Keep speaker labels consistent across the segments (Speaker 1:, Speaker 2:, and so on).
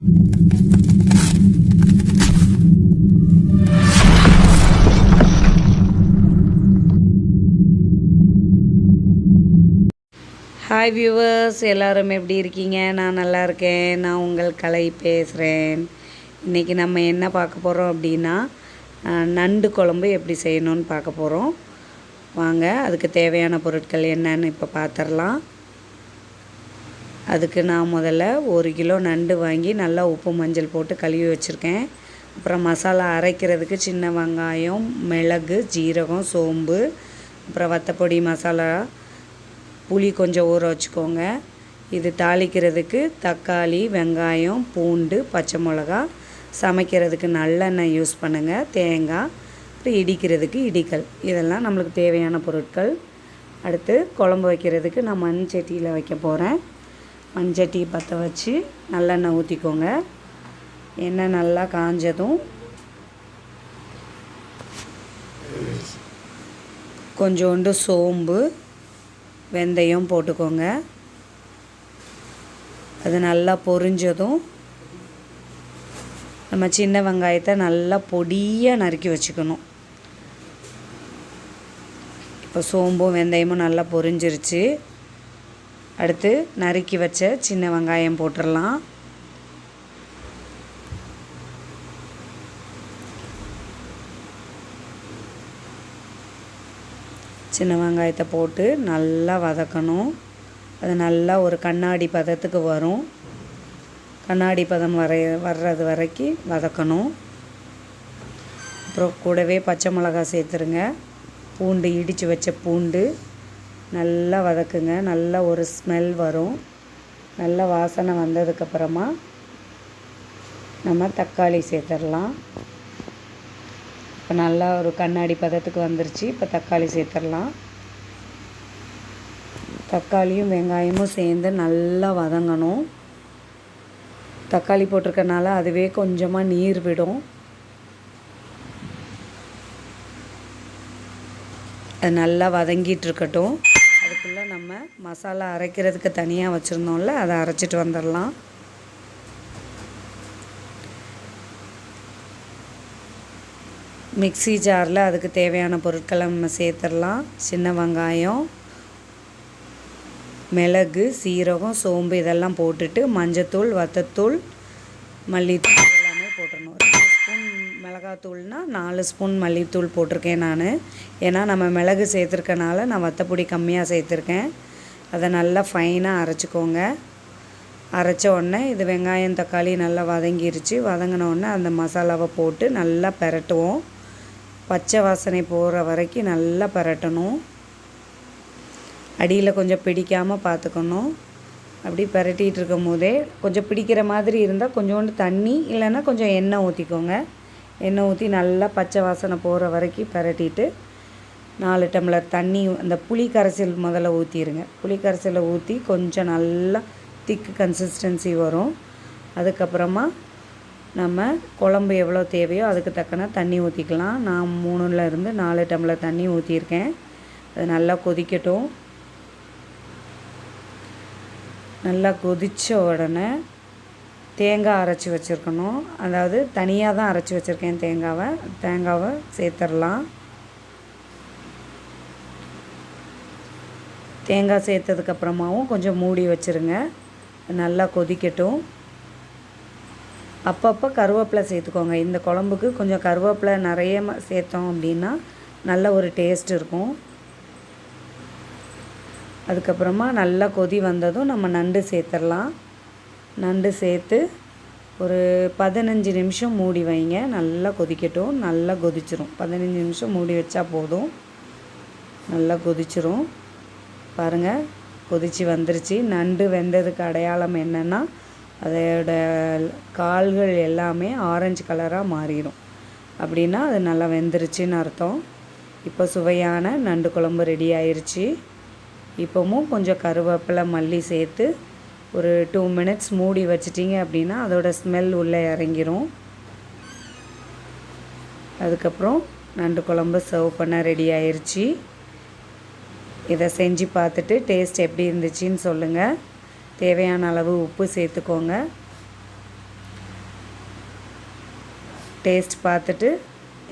Speaker 1: Hi viewers எல்லோரும் எப்படி இருக்கீங்க? நான் நல்லா இருக்கேன். நான் உங்கள் கலை பேசுகிறேன் இன்றைக்கி நம்ம என்ன பார்க்க போகிறோம் அப்படின்னா நண்டு குழம்பு எப்படி செய்யணும்னு பார்க்க போகிறோம் வாங்க அதுக்கு தேவையான பொருட்கள் என்னன்னு இப்போ பார்த்துடலாம் அதுக்கு நான் முதல்ல ஒரு கிலோ நண்டு வாங்கி நல்லா உப்பு மஞ்சள் போட்டு கழுவி வச்சுருக்கேன். அப்புறம் மசாலா அரைக்கிறதுக்கு சின்ன வெங்காயம் மிளகு ஜீரகம் சோம்பு அப்புறம் வத்தப்பொடி மசாலா புளி கொஞ்சம் ஊற வச்சுக்கோங்க. இது தாளிக்கிறதுக்கு தக்காளி வெங்காயம் பூண்டு பச்சை மிளகா சமைக்கிறதுக்கு நல்லெண்ணெய் யூஸ் பண்ணுங்கள் தேங்காய் அப்புறம் இடிக்கிறதுக்கு இடிக்கல். இதெல்லாம் நம்மளுக்கு தேவையான பொருட்கள். அடுத்து குழம்பு வைக்கிறதுக்கு நான் மண் சட்டியில் வைக்க போகிறேன் மண்சட்டி பற்ற வச்சு நல்லெண்ணெய் ஊற்றிக்கோங்க எண்ணெய் நல்லா காஞ்சதும் கொஞ்சோண்டு சோம்பு வெந்தயம் போட்டுக்கோங்க. அது நல்லா பொரிஞ்சதும் நம்ம சின்ன வெங்காயத்தை நல்லா பொடியாக நறுக்கி வச்சுக்கணும். இப்போ சோம்பும் வெந்தயமும் நல்லா பொரிஞ்சிருச்சு. அடுத்து நறுக்கி வச்ச சின்ன வெங்காயம் போட்டுடலாம் சின்ன வெங்காயத்தை போட்டு நல்லா வதக்கணும். அது நல்லா ஒரு கண்ணாடி பதத்துக்கு வரும். கண்ணாடி பதம் வரைய வர்றது வரைக்கும் வதக்கணும். அப்புறம் கூடவே பச்சை மிளகா சேர்த்துருங்க. பூண்டு இடித்து வச்ச பூண்டு. நல்லா வதக்குங்க. நல்லா ஒரு ஸ்மெல் வரும். நல்ல வாசனை வந்ததுக்கப்புறமா நம்ம தக்காளி சேர்த்துடலாம். இப்போ நல்லா ஒரு கண்ணாடி பதத்துக்கு வந்துருச்சு. இப்போ தக்காளி சேர்த்துடலாம். தக்காளியும் வெங்காயமும் சேர்ந்து நல்லா வதங்கணும். தக்காளி போட்டிருக்கனால அதுவே கொஞ்சமாக நீர் விடும். அது நல்லா வதங்கிட்டு இருக்கட்டும். அதுக்குள்ளே நம்ம மசாலா அரைக்கிறதுக்கு தனியாக வச்சுருந்தோம்ல அதை அரைச்சிட்டு வந்துடலாம். மிக்ஸி ஜாரில் அதுக்கு தேவையான பொருட்களை நம்ம சேர்த்துடலாம். சின்ன வெங்காயம் மிளகு சீரகம் சோம்பு இதெல்லாம் போட்டுட்டு மஞ்சத்தூள் வத்தத்தூள் மல்லித்தூள் எல்லாமே போட்டுடணும். ஸ்பூன் மிளகாத்தூள்னால் நாலு ஸ்பூன் மல்லித்தூள் போட்டிருக்கேன் நான். ஏன்னா நம்ம மிளகு சேர்த்துருக்கனால நான் வத்தப்பொடி கம்மியாக சேர்த்துருக்கேன். அதை நல்லா ஃபைனாக அரைச்சிக்கோங்க. அரைச்ச உடனே இது வெங்காயம் தக்காளி நல்லா வதங்கிருச்சு. வதங்கின உடனே அந்த மசாலாவை போட்டு நல்லா பரட்டுவோம். பச்சை வாசனை போகிற வரைக்கும் நல்லா பரட்டணும். அடியில் கொஞ்சம் பிடிக்காமல் பார்த்துக்கணும். அப்படி பரட்டிகிட்டு இருக்கும் போதே கொஞ்சம் பிடிக்கிற மாதிரி இருந்தால் கொஞ்சோண்டு தண்ணி இல்லைன்னா கொஞ்சம் எண்ணெய் ஊற்றிக்கோங்க எண்ணெய் ஊற்றி நல்லா பச்சை வாசனை போகிற வரைக்கும் பரட்டிட்டு நாலு டம்ளர் தண்ணி அந்த புளி கரைசல் முதல்ல ஊற்றிடுங்க புளி கரைசலை ஊற்றி கொஞ்சம் நல்லா திக்கு கன்சிஸ்டன்சி வரும். அதுக்கப்புறமா நம்ம குழம்பு எவ்வளோ தேவையோ அதுக்கு தக்கன தண்ணி ஊற்றிக்கலாம் நான் மூணுல இருந்து நாலு டம்ளர் தண்ணி ஊற்றிருக்கேன் அது நல்லா கொதிக்கட்டும். நல்லா கொதித்த உடனே தேங்காய் அரைச்சி வச்சுருக்கணும். அதாவது தனியாக தான் அரைச்சி வச்சுருக்கேன் தேங்காவை. தேங்காவை சேர்த்துடலாம். தேங்காய் சேர்த்ததுக்கப்புறமாவும் கொஞ்சம் மூடி வச்சுருங்க. நல்லா கொதிக்கட்டும். அப்பப்போ கருவேப்பிலை சேர்த்துக்கோங்க. இந்த குழம்புக்கு கொஞ்சம் கருவேப்பிலை நிறைய சேர்த்தோம் அப்படின்னா நல்ல ஒரு டேஸ்ட் இருக்கும். அதுக்கப்புறமா நல்லா கொதி வந்ததும் நம்ம நண்டு சேர்த்துடலாம். நண்டு சேர்த்து ஒரு பதினஞ்சு நிமிஷம் மூடி வைங்க. நல்லா கொதிக்கட்டும். நல்லா கொதிச்சிரும். பதினஞ்சு நிமிஷம் மூடி வச்சா போதும். நல்லா கொதிச்சிரும். பாருங்கள் கொதிச்சு வந்துருச்சு. நண்டு வெந்ததுக்கு அடையாளம் என்னென்னா அதோட கால்கள் எல்லாமே ஆரஞ்சு கலராக மாறிடும் அப்படின்னா அது நல்லா வெந்துருச்சுன்னு அர்த்தம். இப்போ சுவையான நண்டு குழம்பு ரெடி ஆயிடுச்சு இப்போவும் கொஞ்சம் கருவேப்பிலை மல்லி சேர்த்து ஒரு டூ மினிட்ஸ் மூடி வச்சிட்டிங்க அப்படின்னா அதோட ஸ்மெல் உள்ளே இறங்கிரும். அதுக்கப்புறம் நண்டு குழம்பு சர்வ் பண்ண ரெடி ஆயிடுச்சு இதை செஞ்சு பார்த்துட்டு டேஸ்ட் எப்படி இருந்துச்சுன்னு சொல்லுங்கள் தேவையான அளவு உப்பு சேர்த்துக்கோங்க. டேஸ்ட் பார்த்துட்டு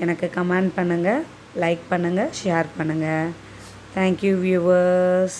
Speaker 1: எனக்கு கமெண்ட் பண்ணுங்கள் லைக் பண்ணுங்கள் ஷேர் பண்ணுங்கள் தேங்க்யூ வியூவர்ஸ்